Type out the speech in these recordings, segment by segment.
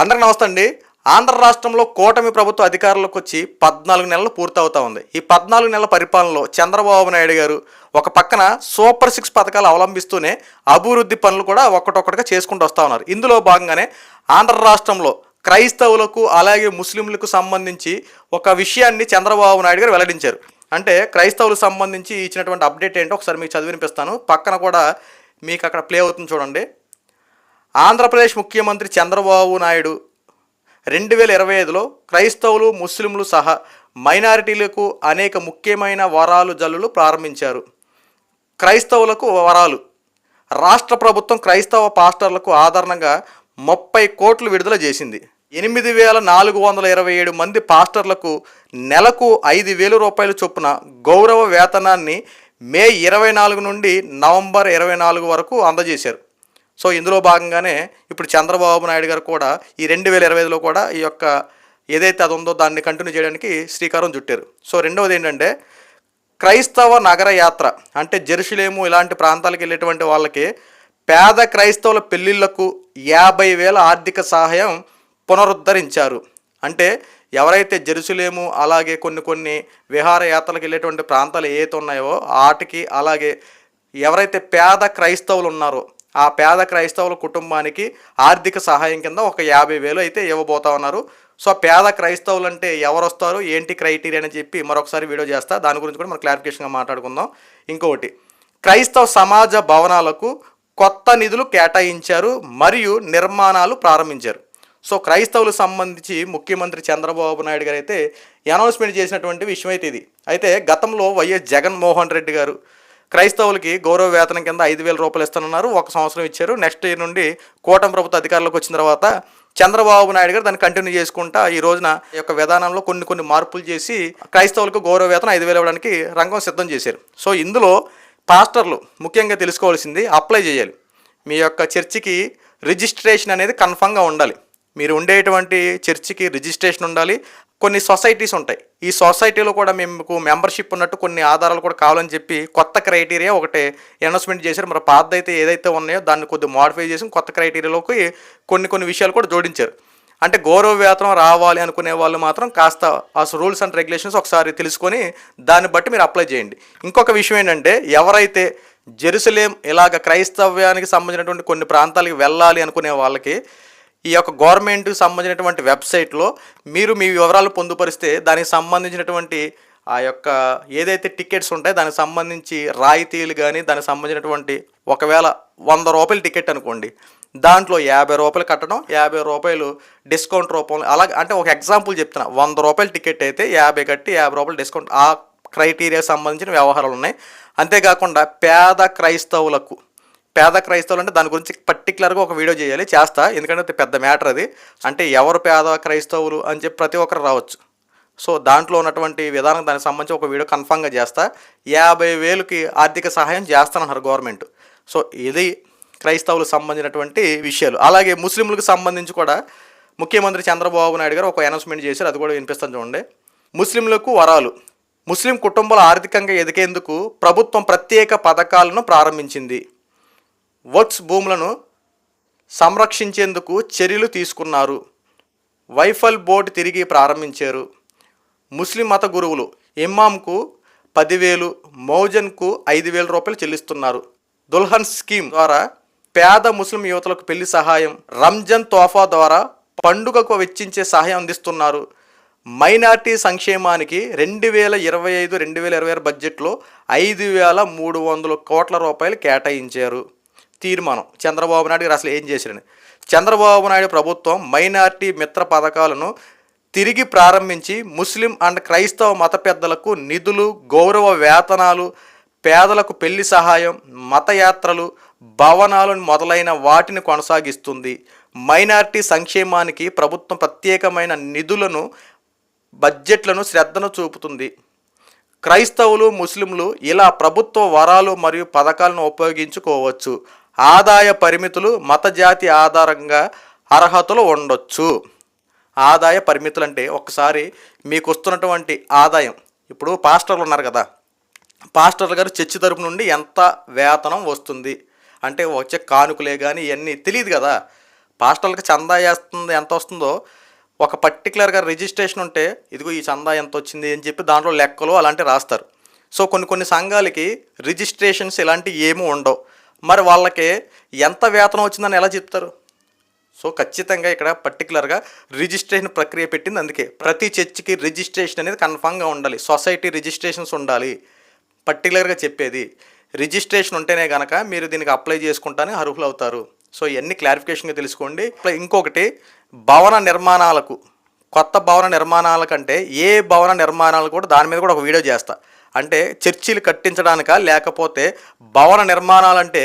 అందరికి నమస్తే అండి ఆంధ్ర రాష్ట్రంలో కూటమి ప్రభుత్వ అధికారులకు వచ్చి పద్నాలుగు నెలలు పూర్తవుతా ఉంది. ఈ పద్నాలుగు నెలల పరిపాలనలో చంద్రబాబు నాయుడు గారు ఒక పక్కన సూపర్ సిక్స్ పథకాలు అవలంబిస్తూనే అభివృద్ధి పనులు కూడా ఒక్కటొక్కటిగా చేసుకుంటూ వస్తూ ఉన్నారు. ఇందులో భాగంగానే ఆంధ్ర రాష్ట్రంలో క్రైస్తవులకు అలాగే ముస్లింలకు సంబంధించి ఒక విషయాన్ని చంద్రబాబు నాయుడు గారు వెల్లడించారు. అంటే క్రైస్తవులకు సంబంధించి ఇచ్చినటువంటి అప్డేట్ ఏంటో ఒకసారి మీకు చదివినిపిస్తాను. పక్కన కూడా మీకు అక్కడ ప్లే అవుతుంది చూడండి. ఆంధ్రప్రదేశ్ ముఖ్యమంత్రి చంద్రబాబు నాయుడు రెండు వేల ఇరవై ఐదులో క్రైస్తవులు ముస్లింలు సహా మైనారిటీలకు అనేక ముఖ్యమైన వరాలు జల్లులు ప్రారంభించారు. క్రైస్తవులకు వరాలు. రాష్ట్ర ప్రభుత్వం క్రైస్తవ పాస్టర్లకు ఆధారంగా ముప్పై కోట్లు విడుదల చేసింది. ఎనిమిది వేల నాలుగు వందల ఇరవై ఏడు మంది పాస్టర్లకు నెలకు ఐదు వేల రూపాయల చొప్పున గౌరవ వేతనాన్ని మే ఇరవై నాలుగు నుండి నవంబర్ ఇరవై నాలుగు వరకు అందజేశారు. సో ఇందులో భాగంగానే ఇప్పుడు చంద్రబాబు నాయుడు గారు కూడా ఈ రెండు వేల ఇరవై ఐదులో కూడా ఈ యొక్క ఏదైతే అది ఉందో దాన్ని కంటిన్యూ చేయడానికి శ్రీకారం చుట్టారు. సో రెండవది ఏంటంటే క్రైస్తవ నగర యాత్ర అంటే జెరుషులేము ఇలాంటి ప్రాంతాలకు వెళ్ళేటువంటి వాళ్ళకి పేద క్రైస్తవుల పెళ్ళిళ్ళకు యాభై వేల ఆర్థిక సహాయం పునరుద్ధరించారు. అంటే ఎవరైతే జెరుసలేము అలాగే కొన్ని కొన్ని విహారయాత్రలకు వెళ్ళేటువంటి ప్రాంతాలు ఏవైతే ఉన్నాయో వాటికి అలాగే ఎవరైతే పేద క్రైస్తవులు ఉన్నారో ఆ పేద క్రైస్తవుల కుటుంబానికి ఆర్థిక సహాయం కింద ఒక యాభై వేలు అయితే ఇవ్వబోతా ఉన్నారు. సో పేద క్రైస్తవులు అంటే ఎవరు వస్తారు ఏంటి క్రైటీరియా అని చెప్పి మరొకసారి వీడియో చేస్తా. దాని గురించి కూడా మనం క్లారిఫికేషన్గా మాట్లాడుకుందాం. ఇంకొకటి క్రైస్తవ సమాజ భవనాలకు కొత్త నిధులు కేటాయించారు మరియు నిర్మాణాలు ప్రారంభించారు. సో క్రైస్తవులకు సంబంధించి ముఖ్యమంత్రి చంద్రబాబు నాయుడు గారు అయితే అనౌన్స్మెంట్ చేసినటువంటి విషయం అయితే ఇది. అయితే గతంలో వైఎస్ జగన్మోహన్ రెడ్డి గారు క్రైస్తవులకి గౌరవ వేతనం కింద ఐదు వేల రూపాయలు ఇస్తానన్నారు. ఒక సంవత్సరం ఇచ్చారు. నెక్స్ట్ ఇయర్ నుండి కూటమి ప్రభుత్వ అధికారంలోకి వచ్చిన తర్వాత చంద్రబాబు నాయుడు గారు దాన్ని కంటిన్యూ చేసుకుంటా ఈ రోజున ఈ యొక్క విధానంలో కొన్ని కొన్ని మార్పులు చేసి క్రైస్తవులకు గౌరవ వేతనం ఐదు వేలు ఇవ్వడానికి రంగం సిద్ధం చేశారు. సో ఇందులో పాస్టర్లు ముఖ్యంగా తెలుసుకోవాల్సింది అప్లై చేయాలి. మీ యొక్క చర్చికి రిజిస్ట్రేషన్ అనేది కన్ఫామ్గా ఉండాలి. మీరు ఉండేటువంటి చర్చికి రిజిస్ట్రేషన్ ఉండాలి. కొన్ని సొసైటీస్ ఉంటాయి. ఈ సొసైటీలో కూడా మీకు మెంబర్షిప్ ఉన్నట్టు కొన్ని ఆధారాలు కూడా కావాలని చెప్పి కొత్త క్రైటీరియా ఒకటి అనౌన్స్మెంట్ చేశారు. మరి పాత అయితే ఏదైతే ఉన్నాయో దాన్ని కొద్దిగా మోడిఫై చేసి కొత్త క్రైటీరియాలోకి కొన్ని కొన్ని విషయాలు కూడా జోడించారు. అంటే గౌరవ వేతనం రావాలి అనుకునే వాళ్ళు మాత్రం కాస్త ఆ రూల్స్ అండ్ రెగ్యులేషన్స్ ఒకసారి తెలుసుకొని దాన్ని బట్టి మీరు అప్లై చేయండి. ఇంకొక విషయం ఏంటంటే ఎవరైతే జెరూసలేం ఇలాగ క్రైస్తవ్యానికి సంబంధించినటువంటి కొన్ని ప్రాంతాలకు వెళ్ళాలి అనుకునే వాళ్ళకి ఈ యొక్క గవర్నమెంట్కి సంబంధించినటువంటి వెబ్సైట్లో మీరు మీ వివరాలు పొందుపరిస్తే దానికి సంబంధించినటువంటి ఆ యొక్క ఏదైతే టికెట్స్ ఉంటాయో దానికి సంబంధించి రాయితీలు కానీ దానికి సంబంధించినటువంటి ఒకవేళ వంద రూపాయల టికెట్ అనుకోండి. దాంట్లో యాభై రూపాయలు కట్టడం యాభై రూపాయలు డిస్కౌంట్ రూపంలో అలాగే అంటే ఒక ఎగ్జాంపుల్ చెప్తున్నా. వంద రూపాయల టికెట్ అయితే యాభై కట్టి యాభై రూపాయలు డిస్కౌంట్ ఆ క్రైటీరియా సంబంధించిన వ్యవహారాలు ఉన్నాయి. అంతేకాకుండా పేద క్రైస్తవులకు పేద క్రైస్తవులు అంటే దాని గురించి పర్టికులర్గా ఒక వీడియో చేయాలి చేస్తా. ఎందుకంటే పెద్ద మ్యాటర్ అది. అంటే ఎవరు పేద క్రైస్తవులు అని చెప్పి ప్రతి ఒక్కరు రావచ్చు. సో దాంట్లో ఉన్నటువంటి విధానం దానికి సంబంధించి ఒక వీడియో కన్ఫామ్గా చేస్తా. యాభై వేలుకి ఆర్థిక సహాయం చేస్తానన్నారు గవర్నమెంట్ సో ఇది క్రైస్తవులకు సంబంధించినటువంటి విషయాలు. అలాగే ముస్లింలకు సంబంధించి కూడా ముఖ్యమంత్రి చంద్రబాబు నాయుడు గారు ఒక అనౌన్స్మెంట్ చేశారు. అది కూడా వినిపిస్తాను చూడండి. ముస్లింలకు వరాలు. ముస్లిం కుటుంబాలు ఆర్థికంగా ఎదిగేందుకు ప్రభుత్వం ప్రత్యేక పథకాలను ప్రారంభించింది. వర్క్స్ భూములను సంరక్షించేందుకు చర్యలు తీసుకున్నారు. వైఫల్ బోర్డు తిరిగి ప్రారంభించారు. ముస్లిం మత గురువులు ఇమ్మాంకు పదివేలు మౌజన్కు ఐదు వేల రూపాయలు చెల్లిస్తున్నారు. దుల్హన్ స్కీమ్ ద్వారా పేద ముస్లిం యువతలకు పెళ్ళి సహాయం రంజాన్ తోఫా ద్వారా పండుగకు వెచ్చించే సహాయం అందిస్తున్నారు. మైనార్టీ సంక్షేమానికి రెండు వేల ఇరవై ఐదు రెండు వేల ఇరవై ఆరు బడ్జెట్లో ఐదు వేల మూడు వందల కోట్ల రూపాయలు కేటాయించారు. తీర్మానం. చంద్రబాబు నాయుడు గారు అసలు ఏం చేశారని. చంద్రబాబు నాయుడు ప్రభుత్వం మైనార్టీ మిత్ర పథకాలను తిరిగి ప్రారంభించి ముస్లిం అండ్ క్రైస్తవ మత పెద్దలకు నిధులు గౌరవ వేతనాలు పేదలకు పెళ్ళి సహాయం మతయాత్రలు భవనాలు మొదలైన వాటిని కొనసాగిస్తుంది. మైనార్టీ సంక్షేమానికి ప్రభుత్వం ప్రత్యేకమైన నిధులను బడ్జెట్లను శ్రద్ధను చూపుతుంది. క్రైస్తవులు ముస్లింలు ఇలా ప్రభుత్వ వరాలు మరియు పథకాలను ఉపయోగించుకోవచ్చు. ఆదాయ పరిమితులు మత జాతి ఆధారంగా అర్హతలు ఉండొచ్చు. ఆదాయ పరిమితులు అంటే ఒకసారి మీకు వస్తున్నటువంటి ఆదాయం. ఇప్పుడు పాస్టర్లు ఉన్నారు కదా. పాస్టర్లు గారు చర్చి తరపు నుండి ఎంత వేతనం వస్తుంది? అంటే వచ్చే కానుకలే కానీ ఇవన్నీ తెలియదు కదా. పాస్టర్లకు చందా వేస్తుంది ఎంత వస్తుందో ఒక పర్టికులర్గా రిజిస్ట్రేషన్ ఉంటే ఇదిగో ఈ చందా ఎంత వచ్చింది అని చెప్పి దాంట్లో లెక్కలు అలాంటివి రాస్తారు. సో కొన్ని కొన్ని సంఘాలకి రిజిస్ట్రేషన్స్ ఇలాంటివి ఏమీ ఉండవు. మరి వాళ్ళకి ఎంత వేతనం వచ్చిందని ఎలా చెప్తారు? సో ఖచ్చితంగా ఇక్కడ పర్టికులర్గా రిజిస్ట్రేషన్ ప్రక్రియ పెట్టింది. అందుకే ప్రతి చర్చికి రిజిస్ట్రేషన్ అనేది కన్ఫామ్గా ఉండాలి. సొసైటీ రిజిస్ట్రేషన్స్ ఉండాలి. పర్టికులర్గా చెప్పేది రిజిస్ట్రేషన్ ఉంటేనే కనుక మీరు దీనికి అప్లై చేసుకుంటానే అర్హులు అవుతారు సో ఇవన్నీ క్లారిఫికేషన్గా తెలుసుకోండి. ఇంకొకటి భవన నిర్మాణాలకు కొత్త భవన నిర్మాణాల కంటే ఏ భవన నిర్మాణాలు కూడా దాని మీద కూడా ఒక వీడియో చేస్తా. అంటే చర్చిలు కట్టించడానిక లేకపోతే భవన నిర్మాణాలంటే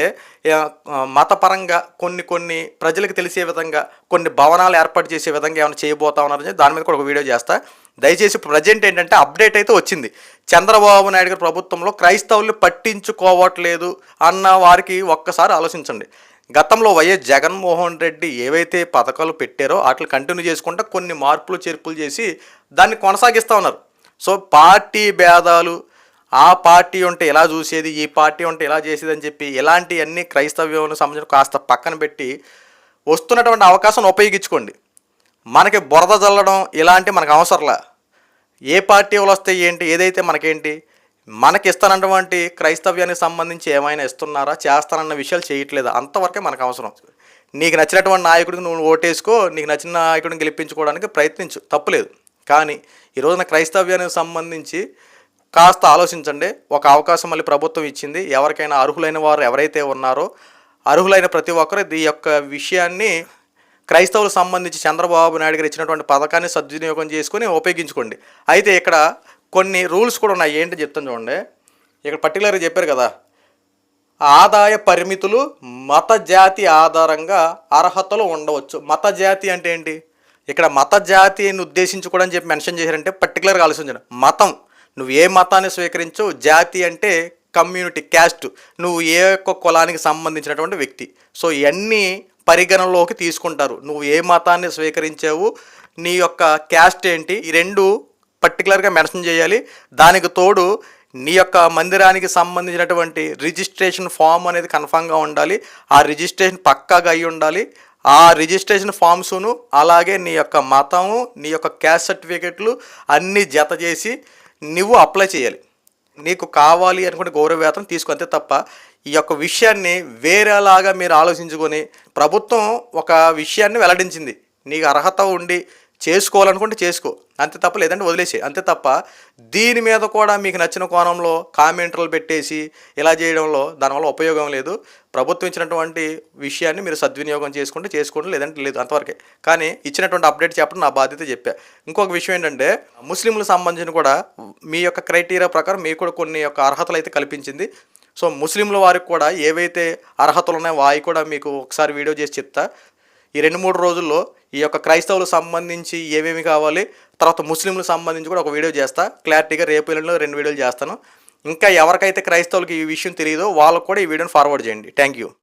మతపరంగా కొన్ని కొన్ని ప్రజలకు తెలిసే విధంగా కొన్ని భవనాలు ఏర్పాటు చేసే విధంగా ఏమైనా చేయబోతా ఉన్నారని దాని మీద కూడా ఒక వీడియో చేస్తా. దయచేసి ప్రజెంట్ ఏంటంటే అప్డేట్ అయితే వచ్చింది. చంద్రబాబు నాయుడు గారి ప్రభుత్వంలో క్రైస్తవుల్ని పట్టించుకోవట్లేదు అన్న వారికి ఒక్కసారి ఆలోచించండి. గతంలో వైఎస్ జగన్మోహన్ రెడ్డి ఏవైతే పథకాలు పెట్టారో వాటిని కంటిన్యూ చేసుకుంటూ కొన్ని మార్పులు చేర్పులు చేసి దాన్ని కొనసాగిస్తూ ఉన్నారు. సో పార్టీ భేదాలు ఆ పార్టీ ఉంటే ఎలా చూసేది ఈ పార్టీ ఉంటే ఎలా చేసేది అని చెప్పి ఇలాంటివన్నీ క్రైస్తవ్యం సంబంధించిన కాస్త పక్కన పెట్టి వస్తున్నటువంటి అవకాశం ఉపయోగించుకోండి. మనకి బురద చల్లడం ఇలాంటి మనకు అవసరంలా. ఏ పార్టీ వాళ్ళు వస్తే ఏంటి ఏదైతే మనకేంటి మనకి ఇస్తానటువంటి క్రైస్తవ్యానికి సంబంధించి ఏమైనా ఇస్తున్నారా చేస్తానన్న విషయాలు చేయట్లేదు. అంతవరకే మనకు అవసరం. నీకు నచ్చినటువంటి నాయకుడికి నువ్వు ఓటేసుకో నీకు నచ్చిన నాయకుడిని గెలిపించుకోవడానికి ప్రయత్నించు. తప్పులేదు కానీ ఈ రోజున క్రైస్తవ్యానికి సంబంధించి కాస్త ఆలోచించండి. ఒక అవకాశం మళ్ళీ ప్రభుత్వం ఇచ్చింది. ఎవరికైనా అర్హులైన వారు ఎవరైతే ఉన్నారో అర్హులైన ప్రతి ఒక్కరు ఈ యొక్క విషయాన్ని క్రైస్తవులకు సంబంధించి చంద్రబాబు నాయుడు గారు ఇచ్చినటువంటి పథకాన్ని సద్వినియోగం చేసుకొని ఉపయోగించుకోండి. అయితే ఇక్కడ కొన్ని రూల్స్ కూడా ఉన్నాయి. ఏంటి చెప్తాను చూడండి. ఇక్కడ పర్టికులర్గా చెప్పారు కదా. ఆదాయ పరిమితులు మత జాతి ఆధారంగా అర్హతలు ఉండవచ్చు. మత జాతి అంటే ఏంటి? ఇక్కడ మత జాతిని ఉద్దేశించి కూడా అని చెప్పి మెన్షన్ చేశారంటే పర్టికులర్గా ఆలోచించండి. మతం. నువ్వు ఏ మతాన్ని స్వీకరించు జాతి అంటే కమ్యూనిటీ క్యాస్ట్. నువ్వు ఏ యొక్క కులానికి సంబంధించినటువంటి వ్యక్తి. సో ఇవన్నీ పరిగణనలోకి తీసుకుంటారు. నువ్వు ఏ మతాన్ని స్వీకరించావు నీ యొక్క క్యాస్ట్ ఏంటి ఈ రెండు పర్టికులర్గా మెన్షన్ చేయాలి. దానికి తోడు నీ యొక్క మందిరానికి సంబంధించినటువంటి రిజిస్ట్రేషన్ ఫామ్ అనేది కన్ఫామ్గా ఉండాలి. ఆ రిజిస్ట్రేషన్ పక్కాగా అయి ఉండాలి. ఆ రిజిస్ట్రేషన్ ఫామ్స్ను అలాగే నీ యొక్క మతము నీ యొక్క క్యాస్ట్ సర్టిఫికెట్లు అన్నీ జత చేసి నువ్వు అప్లై చేయాలి. నీకు కావాలి అనుకుంటే గౌరవవేతనం తీసుకుంటే తప్ప ఈ యొక్క విషయాన్ని వేరేలాగా మీరు ఆలోచించుకొని ప్రభుత్వం ఒక విషయాన్ని వెల్లడించింది. నీకు అర్హత ఉండి చేసుకోవాలనుకుంటే చేసుకో. అంతే తప్ప లేదంటే వదిలేసే అంతే తప్ప దీని మీద కూడా మీకు నచ్చిన కోణంలో కామెంటర్లు పెట్టేసి ఇలా చేయడంలో దానివల్ల ఉపయోగం లేదు. ప్రభుత్వం ఇచ్చినటువంటి విషయాన్ని మీరు సద్వినియోగం చేసుకుంటే చేసుకోండి లేదంటే లేదు అంతవరకే. కానీ ఇచ్చినటువంటి అప్డేట్ చెప్పడం నా బాధ్యత చెప్పా. ఇంకొక విషయం ఏంటంటే ముస్లింలకు సంబంధించిన కూడా మీ యొక్క క్రైటీరియా ప్రకారం మీకు కూడా కొన్ని యొక్క అర్హతలు అయితే కల్పించింది. సో ముస్లింల వారికి కూడా ఏవైతే అర్హతలు ఉన్నాయో వాయి కూడా మీకు ఒకసారి వీడియో చేసి చెప్తా. ఈ రెండు మూడు రోజుల్లో ఈ యొక్క క్రైస్తవులకు సంబంధించి ఏమేమి కావాలి తర్వాత ముస్లింలకు సంబంధించి కూడా ఒక వీడియో చేస్తా. క్లారిటీగా రేపు ఎల్లుండిలో రెండు వీడియోలు చేస్తాను. ఇంకా ఎవరికైతే క్రైస్తవులకు ఈ విషయం తెలియదో వాళ్ళకు కూడా ఈ వీడియోని ఫార్వర్డ్ చేయండి. Thank you